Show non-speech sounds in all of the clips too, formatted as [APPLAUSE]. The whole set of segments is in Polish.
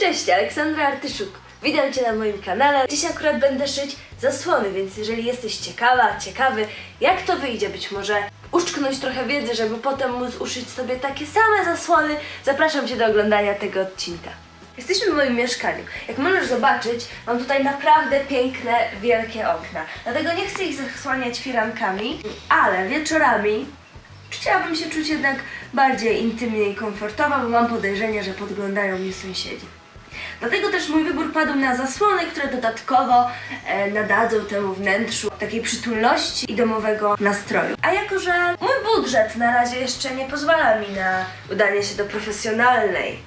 Cześć, Aleksandra Artyszuk. Witam Cię na moim kanale. Dziś akurat będę szyć zasłony, więc jeżeli jesteś ciekawa, ciekawy, jak to wyjdzie, być może uszczknąć trochę wiedzy, żeby potem móc uszyć sobie takie same zasłony, zapraszam Cię do oglądania tego odcinka. Jesteśmy w moim mieszkaniu. Jak możesz zobaczyć, mam tutaj naprawdę piękne, wielkie okna. Dlatego nie chcę ich zasłaniać firankami, ale wieczorami chciałabym się czuć jednak bardziej intymnie i komfortowo, bo mam podejrzenie, że podglądają mnie sąsiedzi. Dlatego też mój wybór padł na zasłony, które dodatkowo e, nadadzą temu wnętrzu takiej przytulności i domowego nastroju. A jako, że mój budżet na razie jeszcze nie pozwala mi na udanie się do profesjonalnej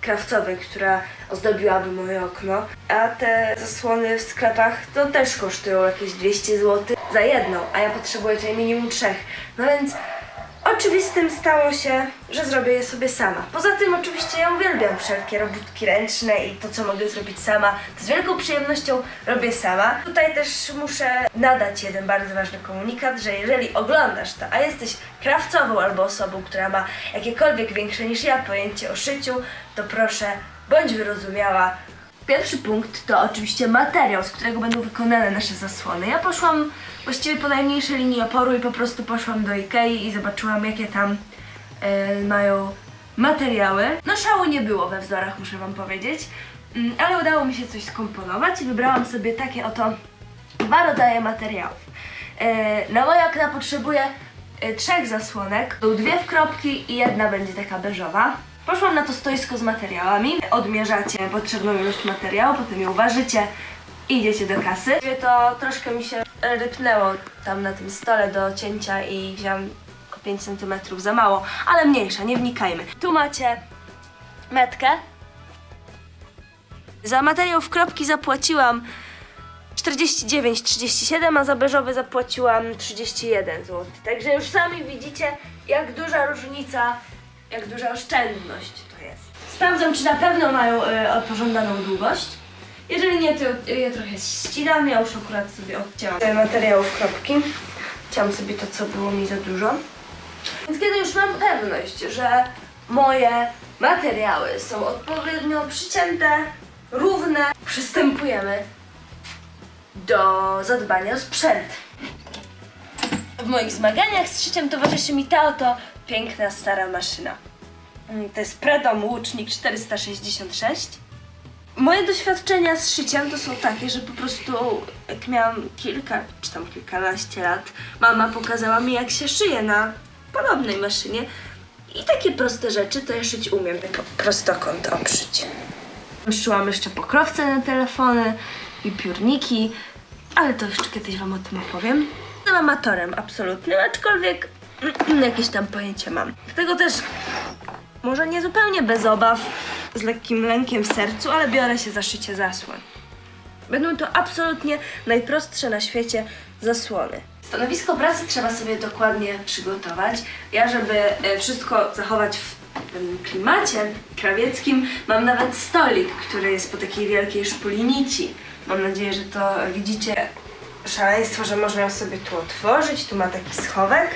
krawcowej, która ozdobiłaby moje okno, a te zasłony w sklepach to też kosztują jakieś 200 zł za jedną, a ja potrzebuję tutaj minimum trzech. No więc Oczywistym stało się, że zrobię je sobie sama. Poza tym oczywiście ja uwielbiam wszelkie robótki ręczne i to, co mogę zrobić sama, to z wielką przyjemnością robię sama. Tutaj też muszę nadać jeden bardzo ważny komunikat, że jeżeli oglądasz to, a jesteś krawcową albo osobą, która ma jakiekolwiek większe niż ja pojęcie o szyciu, to proszę, bądź wyrozumiała. Pierwszy punkt to oczywiście materiał, z którego będą wykonane nasze zasłony. Ja poszłam właściwie po najmniejszej linii oporu i po prostu poszłam do Ikei i zobaczyłam, jakie tam e, mają materiały. No szału nie było we wzorach, muszę wam powiedzieć, Mm, ale udało mi się coś skomponować i wybrałam sobie takie oto dwa rodzaje materiałów. E, na moje okna potrzebuję e, trzech zasłonek, są dwie w kropki i jedna będzie taka beżowa. Poszłam na to stoisko z materiałami, odmierzacie potrzebną ilość materiału, potem ją ważycie i idziecie do kasy. To troszkę mi się rypnęło tam na tym stole do cięcia i wziąłam o 5 cm za mało, ale mniejsza, nie wnikajmy. Tu macie metkę. Za materiał w kropki zapłaciłam 49,37, a za beżowy zapłaciłam 31 zł. Także już sami widzicie, jak duża różnica, jak duża oszczędność to jest. Sprawdzam, czy na pewno mają y, pożądaną długość. Jeżeli nie, to je trochę ścinam. Ja już akurat sobie odcięłam te materiały w kropki. Chciałam sobie to, co było mi za dużo. Więc kiedy już mam pewność, że moje materiały są odpowiednio przycięte, równe, przystępujemy do zadbania o sprzęt. W moich zmaganiach z szyciem towarzyszy mi ta oto piękna stara maszyna. To jest Predom Łucznik 466. Moje doświadczenia z szyciem to są takie, że po prostu jak miałam kilka czy tam kilkanaście lat, mama pokazała mi jak się szyje na podobnej maszynie i takie proste rzeczy to ja szyć umiem, tak prostokąt obszyć. Szyłam jeszcze pokrowce na telefony i piórniki, ale to jeszcze kiedyś Wam o tym opowiem. Jestem amatorem absolutnym, aczkolwiek [CLEARS THROAT] jakieś tam pojęcie mam. Dlatego też może nie zupełnie bez obaw, z lekkim lękiem w sercu, ale biorę się za szycie zasłon. Będą to absolutnie najprostsze na świecie zasłony. Stanowisko pracy trzeba sobie dokładnie przygotować. Ja, żeby e, wszystko zachować w klimacie krawieckim, mam nawet stolik, który jest po takiej wielkiej szpuli nici. Mam nadzieję, że to widzicie szaleństwo, że można ją sobie tu otworzyć. Tu ma taki schowek.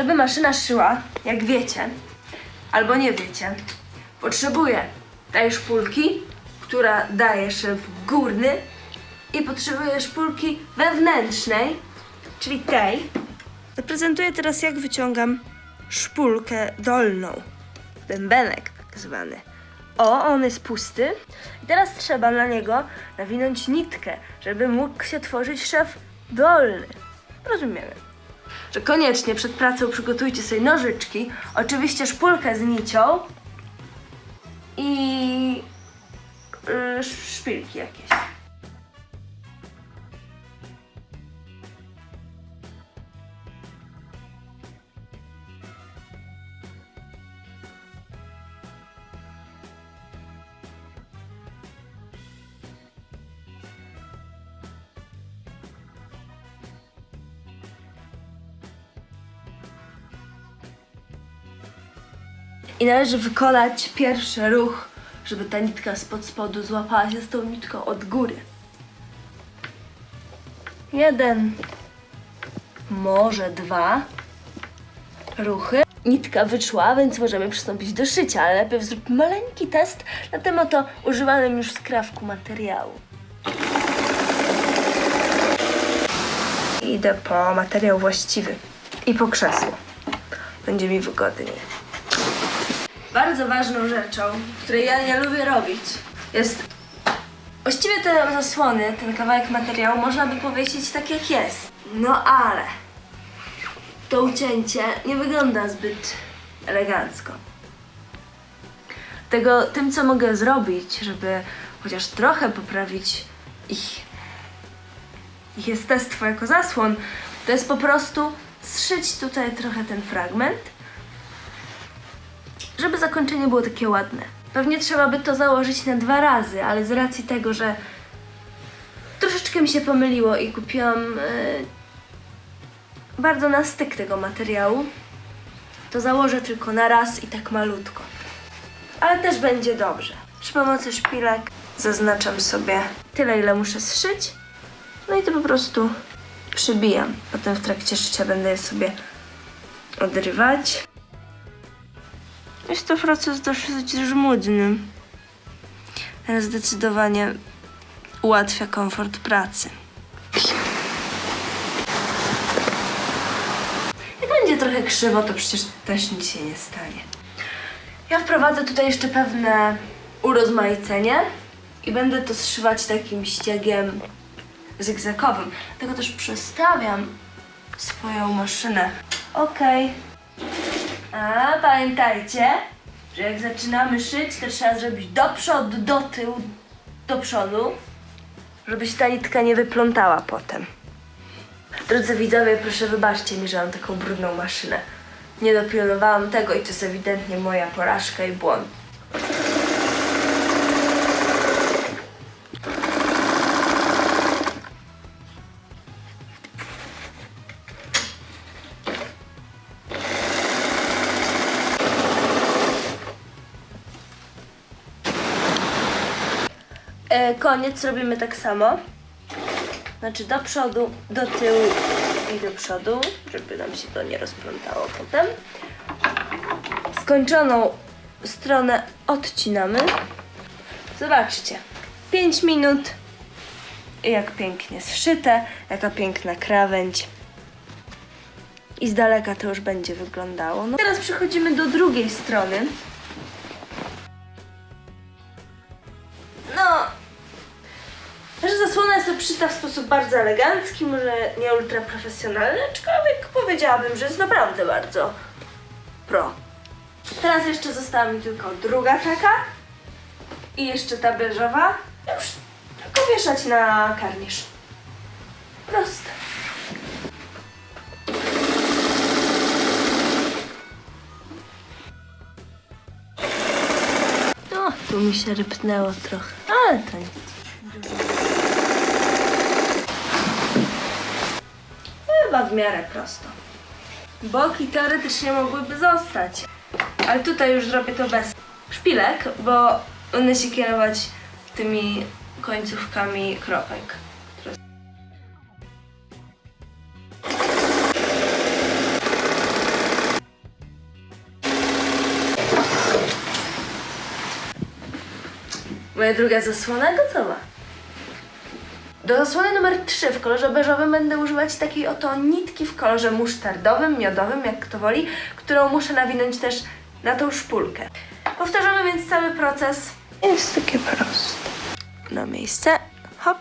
Żeby maszyna szyła, jak wiecie, albo nie wiecie, potrzebuje tej szpulki, która daje szyw górny i potrzebuje szpulki wewnętrznej, czyli tej. Zaprezentuję teraz, jak wyciągam szpulkę dolną. Bębenek tak zwany. O, on jest pusty. I teraz trzeba na niego nawinąć nitkę, żeby mógł się tworzyć szef dolny. Rozumiemy że koniecznie przed pracą przygotujcie sobie nożyczki, oczywiście szpulkę z nicią i yy, szpilki jakieś. I należy wykonać pierwszy ruch, żeby ta nitka spod spodu złapała się z tą nitką od góry. Jeden, może dwa. ruchy. Nitka wyszła, więc możemy przystąpić do szycia, ale najpierw zróbmy maleńki test na tym oto używanym już skrawku materiału. Idę po materiał właściwy i po krzesło. Będzie mi wygodniej. Bardzo ważną rzeczą, której ja nie lubię robić, jest Właściwie te zasłony, ten kawałek materiału można by powiesić tak jak jest. No ale to ucięcie nie wygląda zbyt elegancko. Tego, tym co mogę zrobić, żeby chociaż trochę poprawić ich, ich jestestwo jako zasłon, to jest po prostu zszyć tutaj trochę ten fragment, żeby zakończenie było takie ładne. Pewnie trzeba by to założyć na dwa razy, ale z racji tego, że troszeczkę mi się pomyliło i kupiłam e, bardzo na styk tego materiału, to założę tylko na raz i tak malutko. Ale też będzie dobrze. Przy pomocy szpilek zaznaczam sobie tyle, ile muszę zszyć. No i to po prostu przybijam. Potem w trakcie szycia będę je sobie odrywać. Jest to proces dosyć żmudny, ale zdecydowanie ułatwia komfort pracy. Jak będzie trochę krzywo, to przecież też nic się nie stanie. Ja wprowadzę tutaj jeszcze pewne urozmaicenie i będę to zszywać takim ściegiem zygzakowym. Dlatego też przestawiam swoją maszynę. Okej. A pamiętajcie, że jak zaczynamy szyć, to trzeba zrobić do przodu, do tyłu, do przodu, żeby się ta nitka nie wyplątała potem. Drodzy widzowie, proszę wybaczcie mi, że mam taką brudną maszynę. Nie dopilnowałam tego i to jest ewidentnie moja porażka i błąd. Koniec robimy tak samo. Znaczy do przodu, do tyłu i do przodu, żeby nam się to nie rozplątało potem. Skończoną stronę odcinamy. Zobaczcie. 5 minut. I jak pięknie zszyte, jaka piękna krawędź. I z daleka to już będzie wyglądało. No. Teraz przechodzimy do drugiej strony. Obszyta w sposób bardzo elegancki, może nie ultra profesjonalny, aczkolwiek powiedziałabym, że jest naprawdę bardzo pro. Teraz jeszcze została mi tylko druga taka i jeszcze ta beżowa. Już tylko wieszać na karnisz. Proste. No, tu mi się rypnęło trochę, ale to nic. W miarę prosto. Boki teoretycznie mogłyby zostać, ale tutaj już zrobię to bez szpilek, bo będę się kierować tymi końcówkami kropek. Moja druga zasłona gotowa. Do zasłony numer 3 w kolorze beżowym będę używać takiej oto nitki w kolorze musztardowym, miodowym, jak kto woli, którą muszę nawinąć też na tą szpulkę. Powtarzamy więc cały proces. Jest takie proste. Na miejsce. Hop.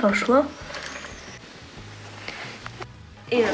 Poszło. I już.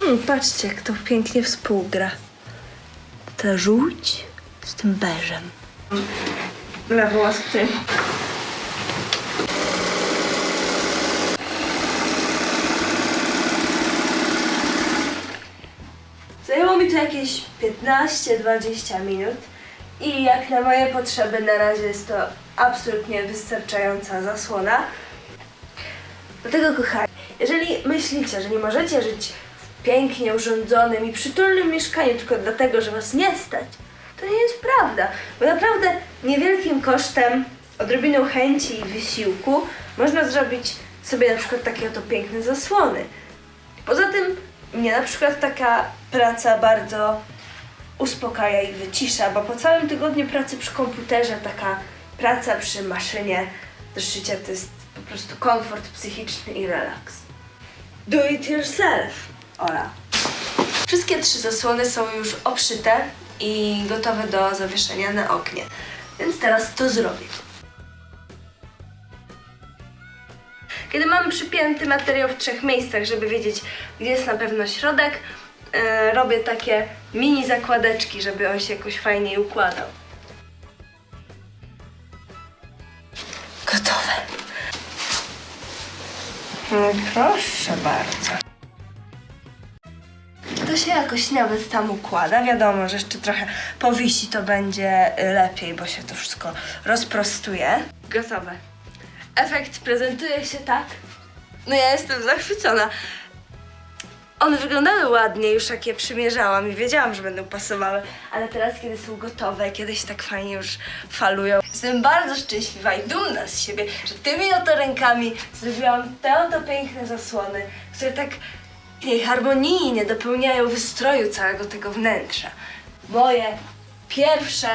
Hmm, patrzcie, jak to pięknie współgra. Ta żółć z tym beżem. Z tym. Zajęło mi to jakieś 15-20 minut i jak na moje potrzeby na razie jest to absolutnie wystarczająca zasłona. Dlatego kochani, jeżeli myślicie, że nie możecie żyć w pięknie urządzonym i przytulnym mieszkaniu tylko dlatego, że was nie stać, to nie jest prawda. Bo naprawdę niewielkim kosztem, odrobiną chęci i wysiłku można zrobić sobie na przykład takie oto piękne zasłony. Poza tym mnie na przykład taka praca bardzo uspokaja i wycisza, bo po całym tygodniu pracy przy komputerze taka praca przy maszynie do szycia to jest po prostu komfort psychiczny i relaks. Do it yourself. Ola. Wszystkie trzy zasłony są już obszyte i gotowe do zawieszenia na oknie. Więc teraz to zrobię. Kiedy mamy przypięty materiał w trzech miejscach, żeby wiedzieć, gdzie jest na pewno środek, e, robię takie mini zakładeczki, żeby on się jakoś fajniej układał. Gotowe. No proszę bardzo. Się jakoś nawet tam układa. Wiadomo, że jeszcze trochę powisi to będzie y, lepiej, bo się to wszystko rozprostuje. Gotowe. Efekt prezentuje się tak. No ja jestem zachwycona. One wyglądały ładnie już jak je przymierzałam i wiedziałam, że będą pasowały, ale teraz kiedy są gotowe, kiedy się tak fajnie już falują, jestem bardzo szczęśliwa i dumna z siebie, że tymi oto rękami zrobiłam te oto piękne zasłony, które tak jej harmonijnie dopełniają wystroju całego tego wnętrza. Moje pierwsze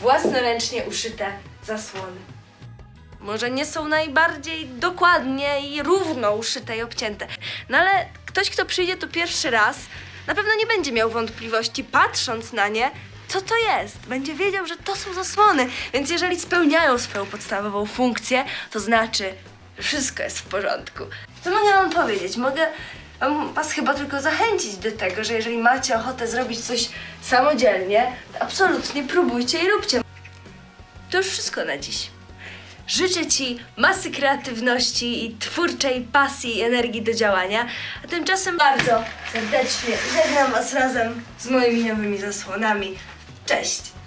własnoręcznie uszyte zasłony. Może nie są najbardziej dokładnie i równo uszyte i obcięte, no ale ktoś, kto przyjdzie tu pierwszy raz, na pewno nie będzie miał wątpliwości, patrząc na nie, co to jest. Będzie wiedział, że to są zasłony, więc jeżeli spełniają swoją podstawową funkcję, to znaczy, że wszystko jest w porządku. Co mogę wam powiedzieć? Mogę was chyba tylko zachęcić do tego, że jeżeli macie ochotę zrobić coś samodzielnie, to absolutnie próbujcie i róbcie. To już wszystko na dziś. Życzę Ci masy kreatywności i twórczej pasji i energii do działania, a tymczasem bardzo serdecznie żegnam Was razem z moimi nowymi zasłonami. Cześć!